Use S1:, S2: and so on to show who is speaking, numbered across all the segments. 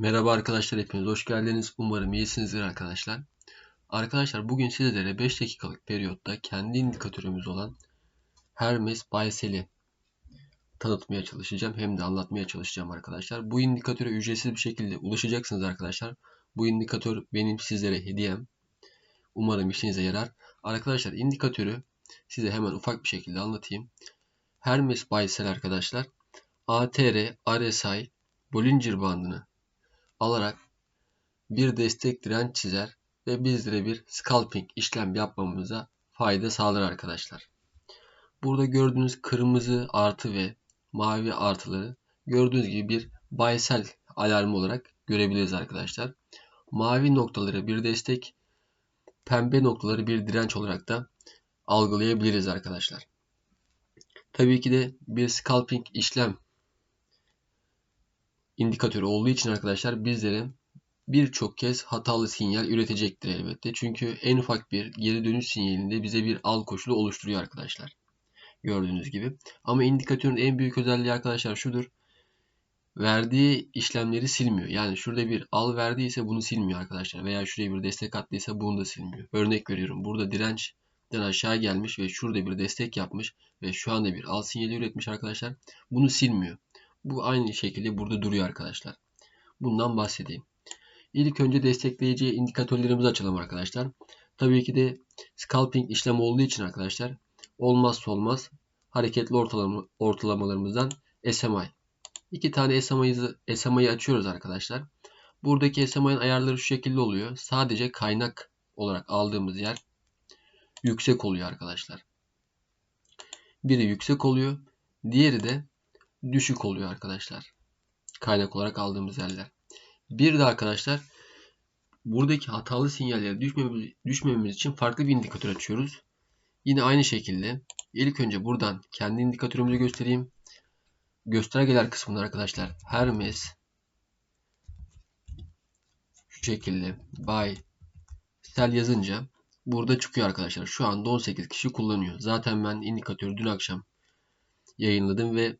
S1: Merhaba arkadaşlar hepiniz hoş geldiniz. Umarım iyisinizdir arkadaşlar. Arkadaşlar bugün sizlere 5 dakikalık periyotta kendi indikatörümüz olan Hermes Baysel'i tanıtmaya çalışacağım. Hem de anlatmaya çalışacağım arkadaşlar. Bu indikatöre ücretsiz bir şekilde ulaşacaksınız arkadaşlar. Bu indikatör benim sizlere hediyem. Umarım işinize yarar. Arkadaşlar indikatörü size hemen ufak bir şekilde anlatayım. Hermes Baysel arkadaşlar ATR, RSI, Bollinger bandını alarak bir destek direnç çizer ve bizlere bir scalping işlem yapmamıza fayda sağlar arkadaşlar. Burada gördüğünüz kırmızı artı ve mavi artıları gördüğünüz gibi bir baysel alarmı olarak görebiliriz arkadaşlar. Mavi noktaları bir destek, pembe noktaları bir direnç olarak da algılayabiliriz arkadaşlar. Tabii ki de bir scalping işlem indikatörü olduğu için arkadaşlar bizlere birçok kez hatalı sinyal üretecektir elbette. Çünkü en ufak bir geri dönüş sinyalinde bize bir al koşulu oluşturuyor arkadaşlar. Gördüğünüz gibi. Ama indikatörün en büyük özelliği arkadaşlar şudur. Verdiği işlemleri silmiyor. Yani şurada bir al verdiyse bunu silmiyor arkadaşlar. Veya şuraya bir destek attıysa bunu da silmiyor. Örnek veriyorum. Burada dirençten aşağı gelmiş ve şurada bir destek yapmış ve şu anda bir al sinyali üretmiş arkadaşlar. Bunu silmiyor. Bu aynı şekilde burada duruyor arkadaşlar. Bundan bahsedeyim. İlk önce destekleyici indikatörlerimizi açalım arkadaşlar. Tabii ki de scalping işlem olduğu için arkadaşlar olmazsa olmaz hareketli ortalama, ortalamalarımızdan SMI. İki tane SMI'yi SMI'yi açıyoruz arkadaşlar. Buradaki SMI'nin ayarları şu şekilde oluyor. Sadece kaynak olarak aldığımız yer yüksek oluyor arkadaşlar. Biri yüksek oluyor. Diğeri de düşük oluyor arkadaşlar. Kaynak olarak aldığımız yerler. Bir de arkadaşlar buradaki hatalı sinyallere düşmememiz, düşmememiz için farklı bir indikatör açıyoruz. Yine aynı şekilde ilk önce buradan kendi indikatörümüzü göstereyim. Göstergeler kısmında arkadaşlar Hermes şu şekilde buy sell yazınca burada çıkıyor arkadaşlar. Şu anda 18 kişi kullanıyor. Zaten ben indikatörü dün akşam yayınladım ve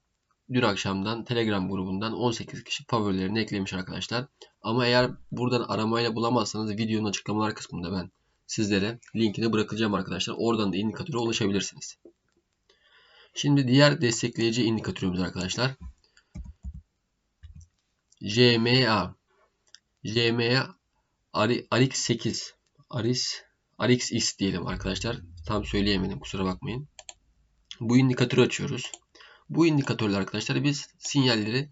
S1: dün akşamdan Telegram grubundan 18 kişi favorilerini eklemiş arkadaşlar. Ama eğer buradan aramayla bulamazsanız videonun açıklamalar kısmında ben sizlere linkini bırakacağım arkadaşlar. Oradan da indikatöre ulaşabilirsiniz. Şimdi diğer destekleyici indikatörümüz arkadaşlar. JMA JMA RX 8 RX RXX diyelim arkadaşlar. Tam söyleyemedim kusura bakmayın. Bu indikatörü açıyoruz. Bu indikatörler arkadaşlar biz sinyalleri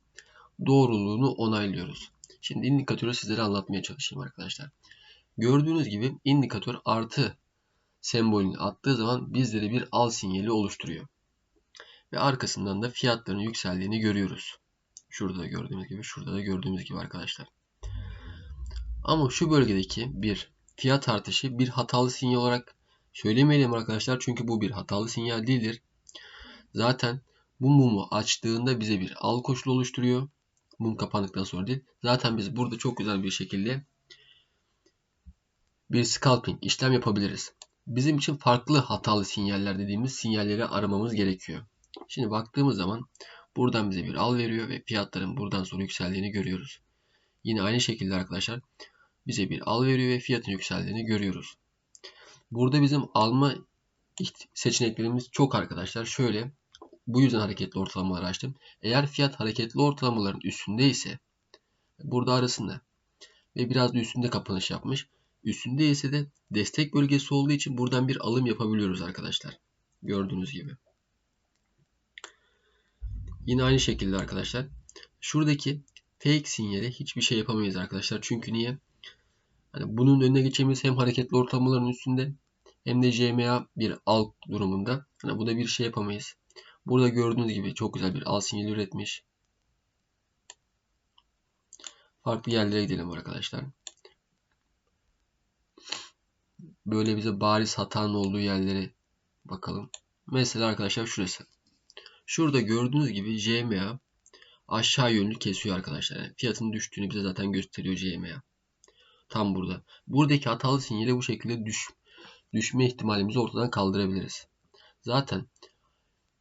S1: doğruluğunu onaylıyoruz. Şimdi indikatörü sizlere anlatmaya çalışayım arkadaşlar. Gördüğünüz gibi indikatör artı sembolünü attığı zaman bizlere bir al sinyali oluşturuyor. Ve arkasından da fiyatların yükseldiğini görüyoruz. Şurada da gördüğümüz gibi, şurada da gördüğümüz gibi arkadaşlar. Ama şu bölgedeki bir fiyat artışı bir hatalı sinyal olarak söylemeyelim arkadaşlar. Çünkü bu bir hatalı sinyal değildir. Zaten bu mumu açtığında bize bir al koşulu oluşturuyor. Mum kapandıktan sonra değil. Zaten biz burada çok güzel bir şekilde bir scalping işlem yapabiliriz. Bizim için farklı hatalı sinyaller dediğimiz sinyalleri aramamız gerekiyor. Şimdi baktığımız zaman buradan bize bir al veriyor ve fiyatların buradan sonra yükseldiğini görüyoruz. Yine aynı şekilde arkadaşlar bize bir al veriyor ve fiyatın yükseldiğini görüyoruz. Burada bizim alma seçeneklerimiz çok arkadaşlar. Şöyle bu yüzden hareketli ortalamaları açtım. Eğer fiyat hareketli ortalamaların üstünde ise burada arasında ve biraz da üstünde kapanış yapmış. Üstünde ise de destek bölgesi olduğu için buradan bir alım yapabiliyoruz arkadaşlar. Gördüğünüz gibi. Yine aynı şekilde arkadaşlar. Şuradaki fake sinyale hiçbir şey yapamayız arkadaşlar. Çünkü niye? Hani bunun önüne geçeceğimiz hem hareketli ortalamaların üstünde hem de JMA bir alt durumunda. Hani buna bir şey yapamayız. Burada gördüğünüz gibi çok güzel bir al sinyali üretmiş. Farklı yerlere gidelim arkadaşlar. Böyle bize bariz hatanın olduğu yerlere bakalım. Mesela arkadaşlar şurası. Şurada gördüğünüz gibi JMA aşağı yönlü kesiyor arkadaşlar. Yani fiyatın düştüğünü bize zaten gösteriyor JMA. Tam burada. Buradaki hatalı sinyali bu şekilde düş, düşme ihtimalimizi ortadan kaldırabiliriz. Zaten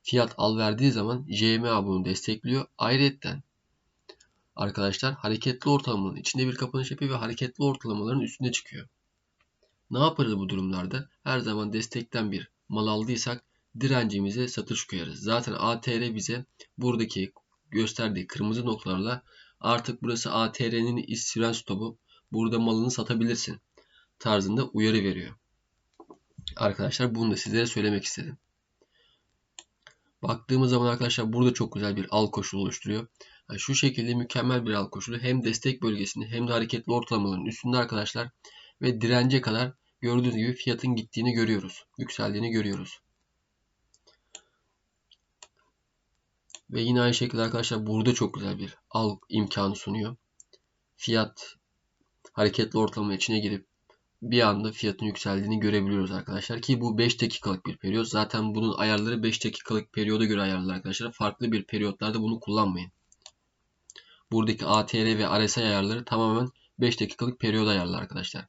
S1: fiyat al verdiği zaman JMA bunu destekliyor. Ayrıca arkadaşlar hareketli ortalamanın içinde bir kapanış yapıyor ve hareketli ortalamaların üstüne çıkıyor. Ne yaparız bu durumlarda? Her zaman destekten bir mal aldıysak direncimize satış koyarız. Zaten ATR bize buradaki gösterdiği kırmızı noktalarla artık burası ATR'nin istiren stopu. Burada malını satabilirsin tarzında uyarı veriyor. Arkadaşlar bunu da sizlere söylemek istedim. Baktığımız zaman arkadaşlar burada çok güzel bir al koşulu oluşturuyor. Yani şu şekilde mükemmel bir al koşulu hem destek bölgesinde hem de hareketli ortalamaların üstünde arkadaşlar ve dirence kadar gördüğünüz gibi fiyatın gittiğini görüyoruz. Yükseldiğini görüyoruz. Ve yine aynı şekilde arkadaşlar burada çok güzel bir al imkanı sunuyor. Fiyat hareketli ortalama içine girip bir anda fiyatın yükseldiğini görebiliyoruz arkadaşlar. Ki bu 5 dakikalık bir periyot. Zaten bunun ayarları 5 dakikalık periyoda göre ayarlı arkadaşlar. Farklı bir periyotlarda bunu kullanmayın. Buradaki ATR ve RSI ayarları tamamen 5 dakikalık periyot ayarlı arkadaşlar.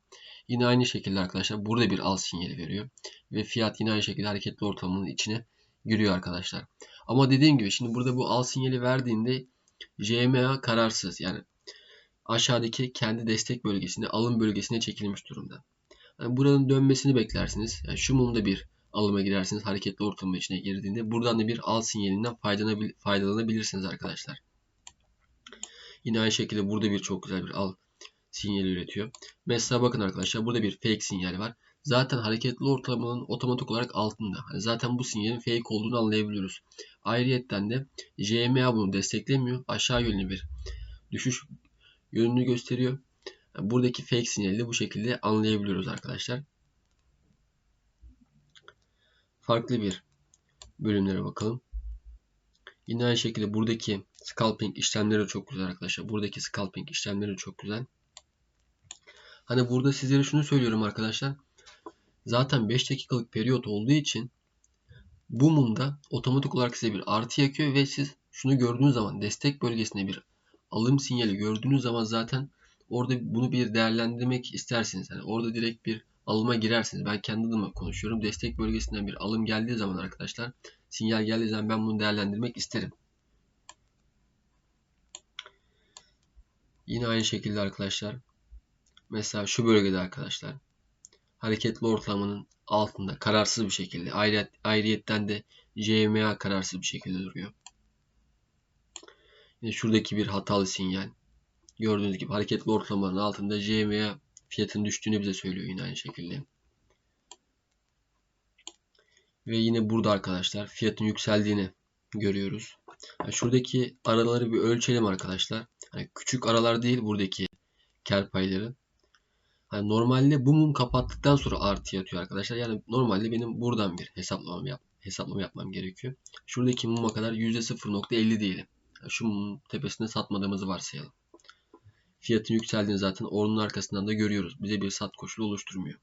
S1: Yine aynı şekilde arkadaşlar burada bir al sinyali veriyor. Ve fiyat yine aynı şekilde hareketli ortamının içine giriyor arkadaşlar. Ama dediğim gibi şimdi burada bu al sinyali verdiğinde JMA kararsız. Yani aşağıdaki kendi destek bölgesine, alım bölgesine çekilmiş durumda. Yani buranın dönmesini beklersiniz. Yani şu mumda bir alıma girersiniz hareketli ortamın içine girdiğinde. Buradan da bir al sinyalinden faydalanabilirsiniz arkadaşlar. Yine aynı şekilde burada bir çok güzel bir al sinyali üretiyor. Mesela bakın arkadaşlar burada bir fake sinyal var. Zaten hareketli ortalamanın otomatik olarak altında. Hani zaten bu sinyalin fake olduğunu anlayabiliyoruz. Ayrıyetten de JMA bunu desteklemiyor. Aşağı yönlü bir düşüş yönünü gösteriyor. Buradaki fake sinyali de bu şekilde anlayabiliyoruz arkadaşlar. Farklı bir bölümlere bakalım. Yine aynı şekilde buradaki scalping işlemleri çok güzel arkadaşlar. Buradaki scalping işlemleri çok güzel. Hani burada sizlere şunu söylüyorum arkadaşlar. Zaten 5 dakikalık periyot olduğu için bu mumda otomatik olarak size bir artı yakıyor ve siz şunu gördüğünüz zaman destek bölgesine bir alım sinyali gördüğünüz zaman zaten orada bunu bir değerlendirmek istersiniz. Yani orada direkt bir alıma girersiniz. Ben kendi adıma konuşuyorum. Destek bölgesinden bir alım geldiği zaman arkadaşlar sinyal geldiği zaman ben bunu değerlendirmek isterim. Yine aynı şekilde arkadaşlar mesela şu bölgede arkadaşlar hareketli ortalamanın altında kararsız bir şekilde ayrı, ayrıyetten de JMA kararsız bir şekilde duruyor. Yine şuradaki bir hatalı sinyal. Gördüğünüz gibi hareketli ortalamanın altında JMA fiyatın düştüğünü bize söylüyor yine aynı şekilde. Ve yine burada arkadaşlar fiyatın yükseldiğini görüyoruz. Yani şuradaki araları bir ölçelim arkadaşlar. Yani küçük aralar değil buradaki kar payları. Yani normalde bu mum kapattıktan sonra artı yatıyor arkadaşlar. Yani normalde benim buradan bir hesaplamam yap hesaplama yapmam gerekiyor. Şuradaki muma kadar %0.50 diyelim. Yani şu mumun tepesinde satmadığımızı varsayalım. Fiyatın yükseldiğini zaten onun arkasından da görüyoruz. Bize bir sat koşulu oluşturmuyor.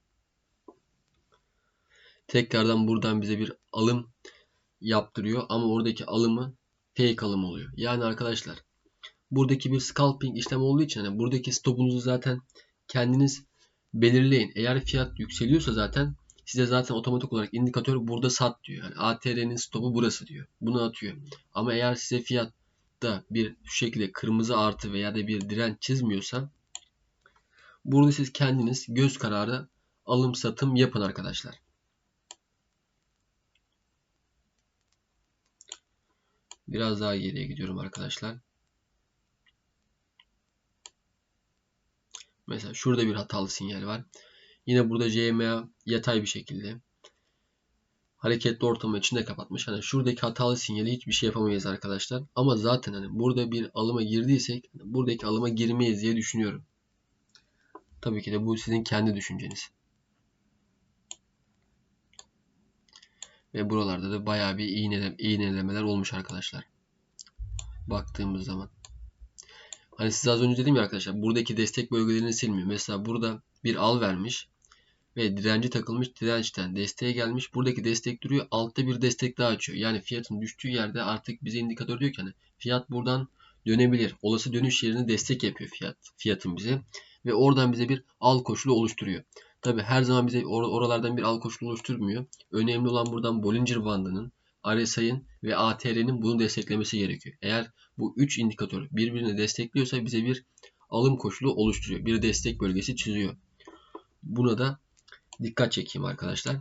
S1: Tekrardan buradan bize bir alım yaptırıyor ama oradaki alımı fake alım oluyor. Yani arkadaşlar buradaki bir scalping işlem olduğu için hani buradaki stopunuzu zaten kendiniz belirleyin. Eğer fiyat yükseliyorsa zaten size zaten otomatik olarak indikatör burada sat diyor. Yani ATR'nin stopu burası diyor. Bunu atıyor. Ama eğer size fiyatta bir şekilde kırmızı artı veya da bir direnç çizmiyorsa burada siz kendiniz göz kararı alım satım yapın arkadaşlar. Biraz daha geriye gidiyorum arkadaşlar. Mesela şurada bir hatalı sinyal var. Yine burada JMA yatay bir şekilde hareketli ortamı içinde kapatmış. Hani şuradaki hatalı sinyali hiçbir şey yapamayız arkadaşlar. Ama zaten hani burada bir alıma girdiysek hani buradaki alıma girmeyiz diye düşünüyorum. Tabii ki de bu sizin kendi düşünceniz. Ve buralarda da bayağı bir iğnele, iğnelemeler olmuş arkadaşlar. Baktığımız zaman. Hani size az önce dedim ya arkadaşlar buradaki destek bölgelerini silmiyor. Mesela burada bir al vermiş ve direnci takılmış dirençten desteğe gelmiş. Buradaki destek duruyor. Altta bir destek daha açıyor. Yani fiyatın düştüğü yerde artık bize indikatör diyor ki hani fiyat buradan dönebilir. Olası dönüş yerini destek yapıyor fiyat fiyatın bize ve oradan bize bir al koşulu oluşturuyor. Tabi her zaman bize or oralardan bir al koşulu oluşturmuyor. Önemli olan buradan Bollinger bandının RSI'ın ve ATR'nin bunu desteklemesi gerekiyor. Eğer bu 3 indikatör birbirini destekliyorsa bize bir alım koşulu oluşturuyor. Bir destek bölgesi çiziyor. Buna da dikkat çekeyim arkadaşlar.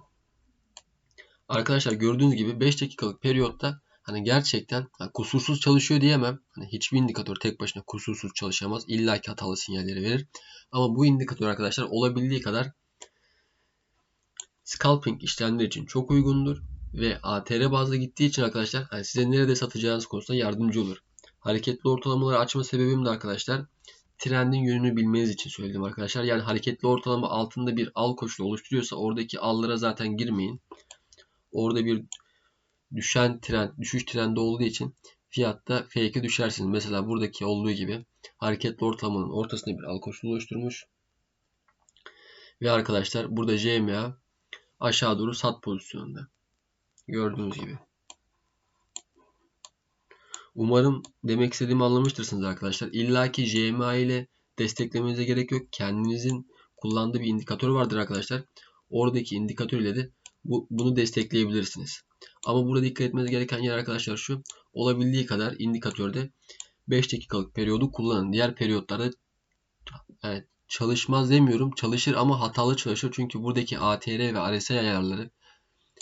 S1: Arkadaşlar gördüğünüz gibi 5 dakikalık periyotta hani gerçekten hani kusursuz çalışıyor diyemem. Hani hiçbir indikatör tek başına kusursuz çalışamaz. İlla ki hatalı sinyalleri verir. Ama bu indikatör arkadaşlar olabildiği kadar scalping işlemler için çok uygundur ve ATR bazlı gittiği için arkadaşlar hani size nerede satacağınız konusunda yardımcı olur. Hareketli ortalamaları açma sebebim de arkadaşlar trendin yönünü bilmeniz için söyledim arkadaşlar. Yani hareketli ortalama altında bir al koşulu oluşturuyorsa oradaki allara zaten girmeyin. Orada bir düşen trend, düşüş trendi olduğu için fiyatta fake'e düşersiniz. Mesela buradaki olduğu gibi hareketli ortalamanın ortasında bir al koşulu oluşturmuş. Ve arkadaşlar burada JMA aşağı doğru sat pozisyonunda. Gördüğünüz gibi. Umarım demek istediğimi anlamıştırsınız arkadaşlar. İlla ki JMA ile desteklemenize gerek yok. Kendinizin kullandığı bir indikatör vardır arkadaşlar. Oradaki indikatör ile de bu, bunu destekleyebilirsiniz. Ama burada dikkat etmeniz gereken yer arkadaşlar şu. Olabildiği kadar indikatörde 5 dakikalık periyodu kullanın. Diğer periyotlarda evet, çalışmaz demiyorum. Çalışır ama hatalı çalışır. Çünkü buradaki ATR ve RSI ayarları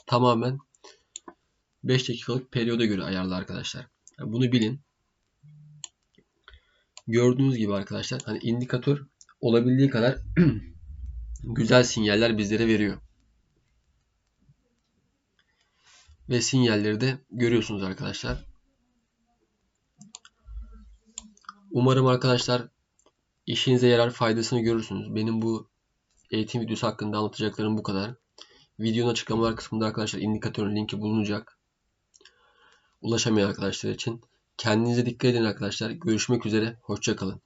S1: tamamen 5 dakikalık periyoda göre ayarlı arkadaşlar. Bunu bilin. Gördüğünüz gibi arkadaşlar hani indikatör olabildiği kadar güzel sinyaller bizlere veriyor. Ve sinyalleri de görüyorsunuz arkadaşlar. Umarım arkadaşlar işinize yarar faydasını görürsünüz. Benim bu eğitim videosu hakkında anlatacaklarım bu kadar. Videonun açıklamalar kısmında arkadaşlar indikatörün linki bulunacak. Ulaşamayan arkadaşlar için. Kendinize dikkat edin arkadaşlar. Görüşmek üzere. Hoşçakalın.